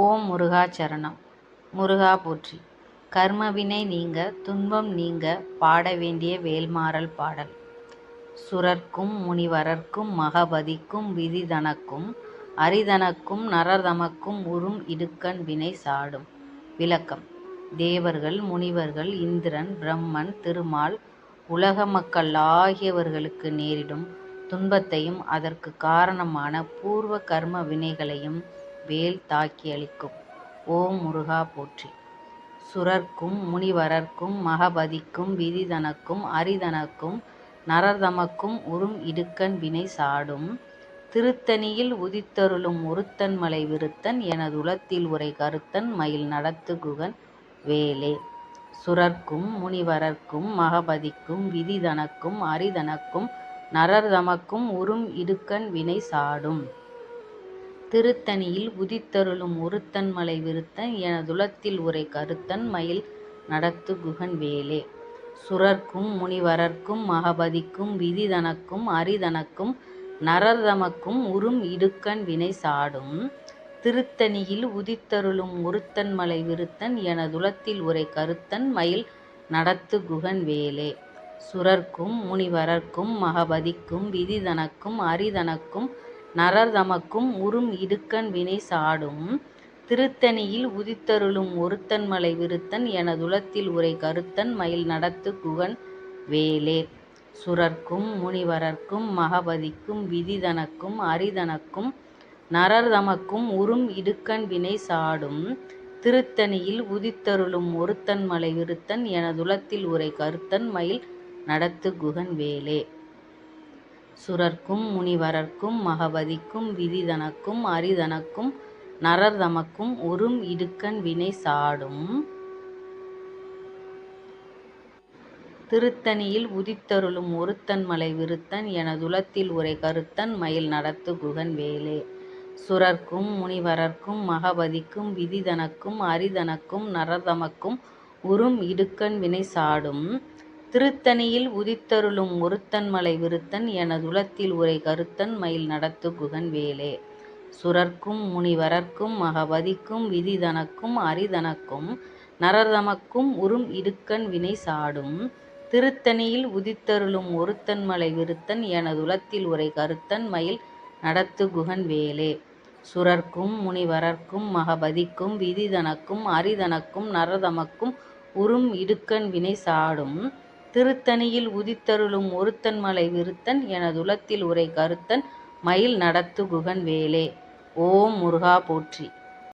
ஓம் முருகா சரணம். முருகா போற்றி. கர்மவினை நீங்க துன்பம் நீங்க பாட வேண்டிய வேல்மாறல் பாடல். சுரர்க்கும் முனிவரர்க்கும் மகபதிக்கும் விதிதனக்கும் அரிதனக்கும் நரதமக்கும் உறும் இடுக்கண் வினை சாடும். விளக்கம். தேவர்கள் முனிவர்கள் இந்திரன் பிரம்மன் திருமால் உலக மக்கள் ஆகியவர்களுக்கு நேரிடும் துன்பத்தையும் அதற்கு காரணமான பூர்வ கர்ம வினைகளையும் வேல் தாக்கி அளிக்கும். ஓம் முருகா போற்றி! சுரர்க்கும் முனிவரர்க்கும் மகபதிக்கும் விதிதனக்கும் அரிதனக்கும் நரர்தமக்கும் உறும் இடுக்கண் வினை சாடும். திருத்தணியில் உதித்தருளும் ஒருத்தன்மலை விருத்தன் எனதுலத்தில் உரை கருத்தன் மயில் நடத்து குகன் வேலே. சுரர்க்கும் முனிவரர்க்கும் மகபதிக்கும் விதிதனக்கும் அரிதனக்கும் நரர்தமக்கும் உறும் இடுக்கண் வினை சாடும். திருத்தணியில் உதித்தருளும் ஒருத்தன்மலை விருத்தன் எனதுலத்தில் உரை கருத்தன் மயில் நடத்து குகன் வேலே. சுரர்க்கும் முனிவரர்க்கும் மகபதிக்கும் விதிதனக்கும் அரிதனக்கும் நரர்தமக்கும் உறும் இடுக்கண் வினை சாடும். திருத்தணியில் உதித்தருளும் ஒருத்தன்மலை விருத்தன் எனதுலத்தில் உரை கருத்தன் மயில் நடத்து குகன் வேலே. சுரர்க்கும் முனிவரர்க்கும் மகபதிக்கும் விதிதனக்கும் அரிதனக்கும் நரர்தமக்கும் உறும் இடுக்கண் வினை சாடும். திருத்தணியில் உதித்தருளும் ஒருத்தன் மலை விருத்தன் எனதுளத்தில் உரை கருத்தன் மயில் நடத்து குகன் வேலே. சுரர்க்கும் முனிவரர்க்கும் மகபதிக்கும் விதிதனக்கும் அரிதனக்கும் நரர்தமக்கும் உறும் இடுக்கண் வினை சாடும். திருத்தணியில் உதித்தருளும் ஒருத்தன் மலை விருத்தன் எனதுளத்தில் உரை கருத்தன் மயில் நடத்து குகன் வேலே. சுரர்க்கும் முனிவரர்க்கும் மகபதிக்கும் விதிதனக்கும் அரிதனக்கும் நரர்தமக்கும் உறும் இடுக்கண் வினை சாடும். திருத்தணியில் உதித்தருளும் ஒருத்தன் மலை விருத்தன் எனதுலத்தில் உரை கருத்தன் மயில் நடத்து குகன் வேலே. சுரர்க்கும் முனிவரர்க்கும் மகபதிக்கும் விதிதனக்கும் அரிதனக்கும் நரர்தமக்கும் உறும் இடுக்கண் வினை சாடும். திருத்தணியில் உதித்தருளும் ஒருத்தன் மலை விருத்தன் எனதுளத்தில் உரை கருத்தன் மயில் நடத்து குகன் வேலே. சுரர்க்கும் முனிவரர்க்கும் மகபதிக்கும் விதிதனக்கும் அரிதனக்கும் நரதமக்கும் உறும் இடுக்கண் வினை சாடும். திருத்தணியில் உதித்தருளும் ஒருத்தன் மலை விருத்தன் எனதுளத்தில் உரை கருத்தன் மயில் நடத்து குகன் வேலே. சுரர்க்கும் முனிவரர்க்கும் மகபதிக்கும் விதிதனக்கும் அரிதனக்கும் நரதமக்கும் உறும் இடுக்கண் வினை சாடும். திருத்தணியில் உதித்தருளும் ஒருத்தன் மலை விருத்தன் எனதுலத்தில் உரை கருத்தன் மயில் நடத்து குகன் வேலே. ஓம் முருகா போற்றி!